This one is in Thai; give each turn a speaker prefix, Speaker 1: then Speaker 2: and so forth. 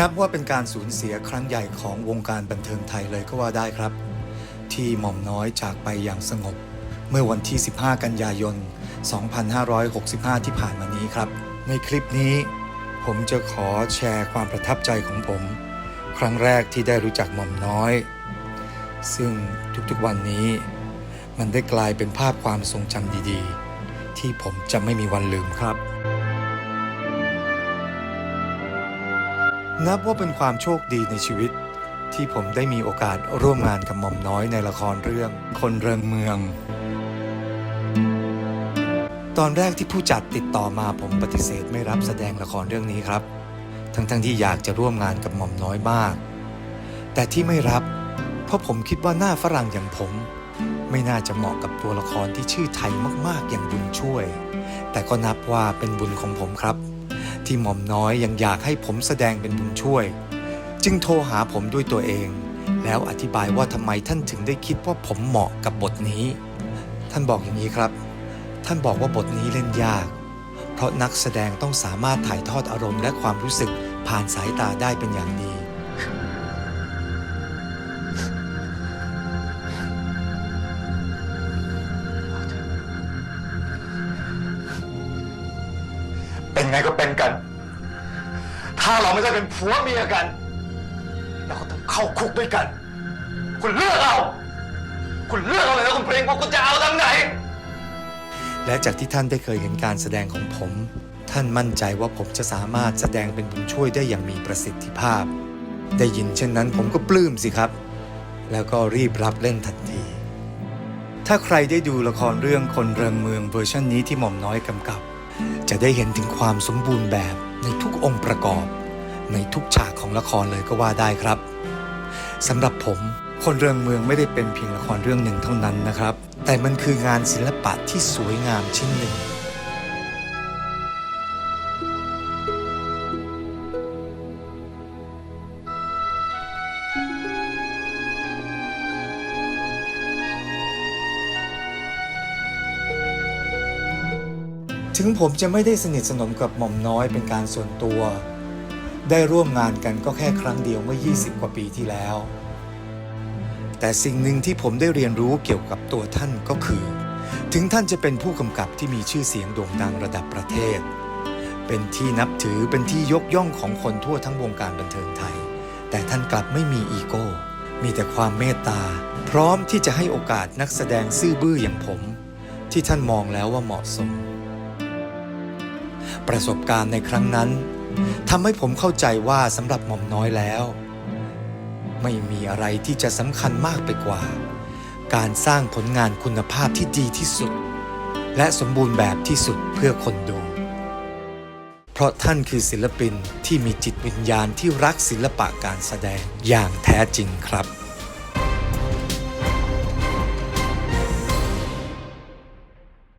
Speaker 1: นับว่าเป็นการสูญเสียครั้งใหญ่ของวงการบันเทิงไทยเลยก็ว่าได้ครับ ที่หม่อมน้อยจากไปอย่างสงบ เมื่อวันที่ 15 กันยายน 2565 ที่ผ่านมานี้ครับ ในคลิปนี้ ผมจะขอแชร์ความประทับใจของผม ครั้งแรกที่ได้รู้จักหม่อมน้อย ซึ่งทุกๆวันนี้ มันได้กลายเป็นภาพความทรงจำดีๆ ที่ผมจะไม่มีวันลืมครับ นับว่าเป็นความโชคดีในชีวิต ที่ผมได้มีโอกาสร่วมงานกับหม่อมน้อยในละครเรื่อง คนเริงเมือง ตอนแรกที่ผู้จัดติดต่อมาผมปฏิเสธไม่รับแสดงละครเรื่องนี้ครับ ทั้งๆทที่อยากจะร่วมงานกับหม่อมน้อยมาก แต่ที่ไม่รับ เพราะผมคิดว่าหน้าฝรั่งอย่างผม ไม่น่าจะเหมาะกับตัวละครที่ชื่อไทยมากๆอย่างบุญช่วย แต่ก็นับว่าเป็นบุญของผมครับ ที่หม่อมน้อยยังอยากให้ผมแสดงเป็นบุญช่วย จึงโทรหาผมด้วยตัวเอง แล้วอธิบายว่าทำไมท่านถึงได้คิดว่าผมเหมาะกับบทนี้ ท่านบอกอย่างนี้ครับ ท่านบอกว่าบทนี้เล่นยาก เพราะนักแสดงต้องสามารถถ่ายทอดอารมณ์และความรู้สึกผ่านสายตาได้เป็นอย่างดี
Speaker 2: เป็นไงก็เป็นกัน ถ้าเราไม่ได้เป็นผัวเมียกัน เราก็ต้องเข้าคุกด้วยกัน คุณเลือกเอา คุณเลือกเอาเลยนะคุณเพลงว่าคุณจะเอาทางไหน
Speaker 1: และจากที่ท่านได้เคยเห็นการแสดงของผม ท่านมั่นใจว่าผมจะสามารถแสดงเป็นบุญช่วยได้อย่างมีประสิทธิภาพ ได้ยินเช่นนั้นผมก็ปลื้มสิครับ แล้วก็รีบรับเล่นทันที ถ้าใครได้ดูละครเรื่องคนเริงเมืองเวอร์ชันนี้ที่หม่อมน้อยกำกับ จะได้เห็นถึงความสมบูรณ์แบบในทุกองค์ประกอบ ในทุกฉากของละครเลยก็ว่าได้ครับสำหรับผมคนเรืองเมืองไม่ได้เป็นเพียงละครเรื่องหนึ่งเท่านั้นนะครับ แต่มันคืองานศิลปะที่สวยงามชิ้นหนึ่ง ถึงผมจะไม่ได้สนิทสนมกับหม่อมน้อยเป็นการส่วนตัว ได้ร่วมงานกันก็แค่ครั้งเดียวเมื่อ 20 กว่าปีที่แล้ว แต่สิ่งหนึ่งที่ผมได้เรียนรู้เกี่ยวกับตัวท่านก็คือ ถึงท่านจะเป็นผู้กำกับที่มีชื่อเสียงโด่งดังระดับประเทศ เป็นที่นับถือเป็นที่ยกย่องของคนทั่วทั้งวงการบันเทิงไทย แต่ท่านกลับไม่มีอีโก้ มีแต่ความเมตตา พร้อมที่จะให้โอกาสนักแสดงซื่อบื้ออย่างผม ที่ท่านมองแล้วว่าเหมาะสม ประสบการณ์ในครั้งนั้นทำให้ผมเข้าใจว่าสำหรับหม่อมน้อยแล้ว ไม่มีอะไรที่จะสำคัญมากไปกว่า การสร้างผลงานคุณภาพที่ดีที่สุด และสมบูรณ์แบบที่สุดเพื่อคนดู เพราะท่านคือศิลปินที่มีจิตวิญญาณที่รักศิลปะการแสดงอย่างแท้จริงครับ